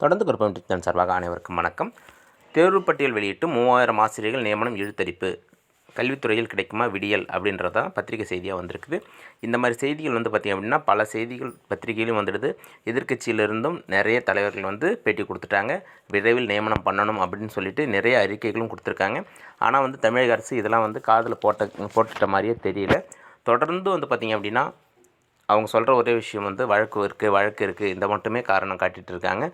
தொடர்ந்து குருப்பம் டிப்தன் சார்பாக அனைவருக்கும் வணக்கம். தேர்வு பட்டியல் வெளியிட்டு மூவாயிரம் ஆசிரியர்கள் நியமனம் இழுத்தரிப்பு கல்வித்துறையில் கிடைக்குமா விடியல் அப்படின்றதான் பத்திரிகை செய்தியாக வந்திருக்குது. இந்த மாதிரி செய்திகள் வந்து பார்த்திங்க அப்படின்னா பல செய்திகள் பத்திரிகையிலும் வந்துடுது. எதிர்க்கட்சியிலிருந்தும் நிறைய தலைவர்கள் வந்து பேட்டி கொடுத்துட்டாங்க. விரைவில் நியமனம் பண்ணணும் அப்படின்னு சொல்லிட்டு நிறைய அறிக்கைகளும் கொடுத்துருக்காங்க. ஆனால் வந்து தமிழக அரசு இதெல்லாம் வந்து காதில் போட்ட போட்டுட்ட மாதிரியே தெரியல. தொடர்ந்து வந்து பார்த்திங்க அப்படின்னா அவங்க சொல்கிற ஒரே விஷயம் வந்து வழக்கு இருக்குது வழக்கு இருக்குது இந்த மட்டுமே காரணம் காட்டிகிட்டு இருக்காங்க.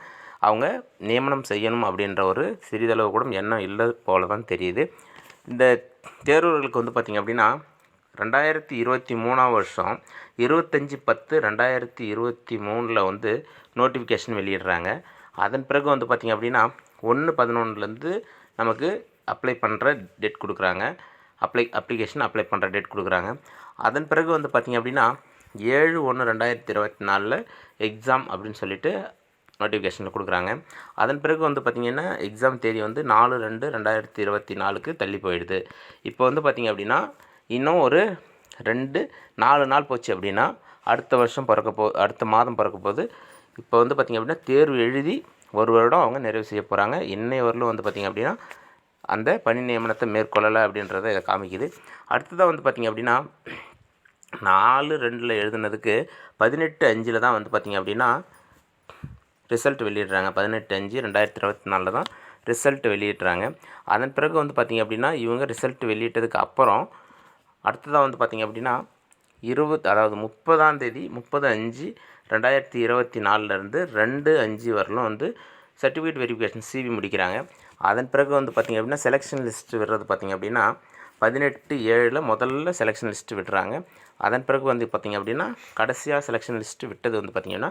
அவங்க நியமனம் செய்யணும் அப்படின்ற ஒரு சிறிதளவு கூட எண்ணம் இல்லை போல தான் தெரியுது. இந்த தேர்வுகளுக்கு வந்து பார்த்திங்க அப்படின்னா ரெண்டாயிரத்தி இருபத்தி மூணாம் வருஷம் இருபத்தஞ்சி பத்து ரெண்டாயிரத்தி இருபத்தி மூணில் வந்து நோட்டிஃபிகேஷன் வெளியிடுறாங்க. அதன் பிறகு வந்து பார்த்திங்க அப்படின்னா ஒன்று பதினொன்றுலேருந்து நமக்கு அப்ளை பண்ணுற டேட் கொடுக்குறாங்க. அப்ளை அப்ளிகேஷன் அப்ளை பண்ணுற டேட் கொடுக்குறாங்க. அதன் பிறகு வந்து பார்த்திங்க அப்படின்னா ஏழு ஒன்று ரெண்டாயிரத்தி இருபத்தி நாலில் எக்ஸாம் அப்படின்னு சொல்லிட்டு நோட்டிஃபிகேஷனில் கொடுக்குறாங்க. அதன் பிறகு வந்து பார்த்திங்கன்னா எக்ஸாம் தேதி வந்து நாலு ரெண்டு ரெண்டாயிரத்தி இருபத்தி நாலுக்கு தள்ளி போயிடுது. இப்போ வந்து பார்த்திங்க அப்படின்னா இன்னும் ஒரு ரெண்டு நாலு நாள் போச்சு அப்படின்னா அடுத்த வருஷம் பிறக்க போ அடுத்த மாதம் பிறக்க போது இப்போ வந்து பார்த்திங்க அப்படின்னா தேர்வு எழுதி ஒரு வருடம் அவங்க நிறைவு செய்ய போகிறாங்க இன்னைய வரலும் வந்து பார்த்திங்க அப்படின்னா அந்த பணி நியமனத்தை மேற்கொள்ளலை அப்படின்றத இதை காமிக்குது. அடுத்ததாக வந்து பார்த்திங்க அப்படின்னா நாலு ரெண்டில் எழுதுனதுக்கு பதினெட்டு அஞ்சில் தான் வந்து பார்த்திங்க அப்படின்னா ரிசல்ட் வெளியிடுறாங்க. பதினெட்டு அஞ்சு ரெண்டாயிரத்தி இருபத்தி நாலில் தான் ரிசல்ட் வெளியிடுறாங்க. அதன் பிறகு வந்து பார்த்திங்க அப்படின்னா இவங்க ரிசல்ட் வெளியிட்டதுக்கு அப்புறம் அடுத்ததாக வந்து பார்த்திங்க அப்படின்னா இருபத் அதாவது முப்பதாம் தேதி முப்பது அஞ்சு ரெண்டாயிரத்தி இருபத்தி நாலுலேருந்து ரெண்டு அஞ்சு வரலும் வந்து சர்டிஃபிகேட் வெரிஃபிகேஷன் சிவி முடிக்கிறாங்க. அதன் பிறகு வந்து பார்த்திங்க அப்படின்னா செலெக்ஷன் லிஸ்ட்டு விடுறது பார்த்திங்க அப்படின்னா பதினெட்டு ஏழில் முதல்ல செலெக்ஷன் லிஸ்ட்டு விடுறாங்க. அதன் பிறகு வந்து பார்த்திங்க அப்படின்னா கடைசியாக செலெக்ஷன் லிஸ்ட்டு விட்டது வந்து பார்த்திங்கன்னா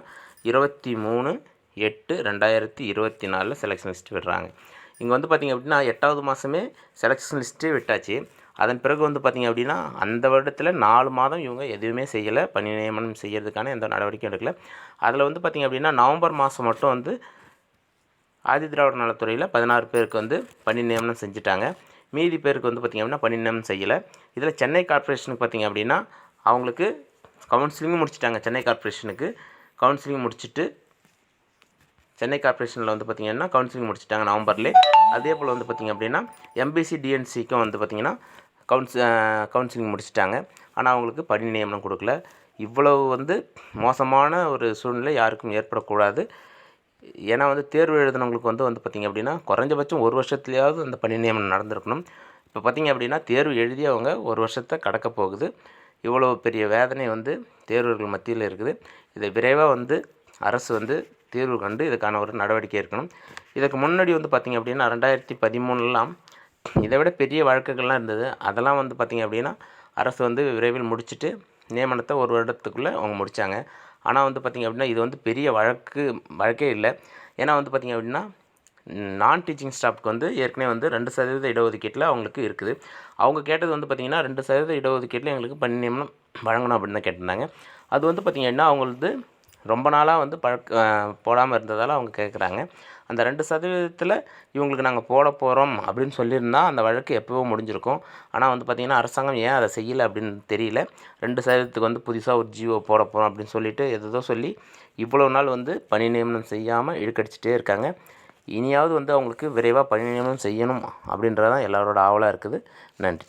இருபத்தி மூணு எட்டு ரெண்டாயிரத்தி இருபத்தி நாலில் செலெக்ஷன் லிஸ்ட் விடுறாங்க. இங்கே வந்து பார்த்திங்க அப்படின்னா எட்டாவது மாதமே செலெக்ஷன் லிஸ்ட்டே விட்டாச்சு. அதன் பிறகு வந்து பார்த்திங்க அப்படின்னா அந்த வருடத்தில் நாலு மாதம் இவங்க எதுவுமே செய்யலை. பணி நியமனம் செய்கிறதுக்கான எந்த நடவடிக்கையும் எடுக்கலை. அதில் வந்து பார்த்திங்க அப்படின்னா நவம்பர் மாதம் மட்டும் வந்து ஆதி திராவிட நலத்துறையில் பதினாறு பேருக்கு வந்து பணி நியமனம் செஞ்சுட்டாங்க. மீதி பேருக்கு வந்து பார்த்திங்க அப்படின்னா பணி நியமனம் செய்யலை. இதில் சென்னை கார்ப்பரேஷனுக்கு பார்த்திங்க அப்படின்னா அவங்களுக்கு கவுன்சிலிங்கும் முடிச்சிட்டாங்க. சென்னை கார்ப்பரேஷனுக்கு கவுன்சிலிங் முடிச்சுட்டு சென்னை கார்ப்பரேஷனில் வந்து பார்த்திங்கன்னா கவுன்சிலிங் முடிச்சிட்டாங்க நவம்பர்லேயே. அதே போல் வந்து பார்த்திங்க அப்படின்னா எம்பிசி டிஎன்சிக்கும் வந்து பார்த்திங்கன்னா கவுன்சி கவுன்சிலிங் முடிச்சிட்டாங்க. ஆனால் அவங்களுக்கு பணி நியமனம் கொடுக்கல. இவ்வளவு வந்து மோசமான ஒரு சூழ்நிலை யாருக்கும் ஏற்படக்கூடாது. ஏன்னா வந்து தேர்வு எழுதினவங்களுக்கு வந்து வந்து பார்த்திங்க அப்படின்னா குறைஞ்சபட்சம் ஒரு வருஷத்துலையாவது அந்த பணி நியமனம் நடந்திருக்கணும். இப்போ பார்த்திங்க அப்படின்னா தேர்வு எழுதி அவங்க ஒரு வருஷத்தை கடக்க போகுது. இவ்வளோ பெரிய வேதனை வந்து தேர்வர்கள் மத்தியில் இருக்குது. இதை விரைவாக வந்து அரசு வந்து தீர்வு கண்டு இதுக்கான ஒரு நடவடிக்கை இருக்கணும் இதுக்கு முன்னாடி வந்து பார்த்திங்க அப்படின்னா ரெண்டாயிரத்தி பதிமூணுலாம் இதை விட பெரிய வழக்குகள்லாம் இருந்தது. அதெல்லாம் வந்து பார்த்திங்க அப்படின்னா அரசு வந்து விரைவில் முடிச்சுட்டு நியமனத்தை ஒரு வருடத்துக்குள்ளே அவங்க முடித்தாங்க ஆனால் வந்து பார்த்திங்க அப்படின்னா இது வந்து பெரிய வழக்கு வழக்கே இல்லை. ஏன்னா வந்து பார்த்திங்க அப்படின்னா நான் டீச்சிங் ஸ்டாஃப்க்கு வந்து ஏற்கனவே வந்து ரெண்டு சதவீத இடஒதுக்கீட்டில் அவங்களுக்கு இருக்குது. அவங்க கேட்டது வந்து பார்த்திங்கன்னா ரெண்டு சதவீத இடஒதுக்கீட்டில் எங்களுக்கு பணி நியமனம் வழங்கணும் அப்படின்னு தான் கேட்டிருந்தாங்க. அது வந்து பார்த்திங்கன்னா அவங்களது ரொம்ப நாளாக வந்து பழக்க போடாமல் இருந்ததால் அவங்க கேட்குறாங்க அந்த ரெண்டு சதவீதத்தில் இவங்களுக்கு நாங்கள் போட போகிறோம் அப்படின்னு சொல்லியிருந்தால் அந்த வழக்கு எப்போவோ முடிஞ்சிருக்கும். ஆனால் வந்து பார்த்திங்கன்னா அரசாங்கம் ஏன் அதை செய்யலை அப்படின்னு தெரியல. ரெண்டு சதவீதத்துக்கு வந்து புதுசாக ஒரு ஜியோ போட போகிறோம் அப்படின்னு சொல்லிட்டு எதோ சொல்லி இவ்வளோ நாள் வந்து பணி நியமனம் செய்யாமல் இழுக்கடிச்சிட்டே இருக்காங்க. இனியாவது வந்து அவங்களுக்கு விரைவாக பணி நியமனம் செய்யணும் அப்படின்றதான் எல்லாரோட ஆவலாக இருக்குது. நன்றி.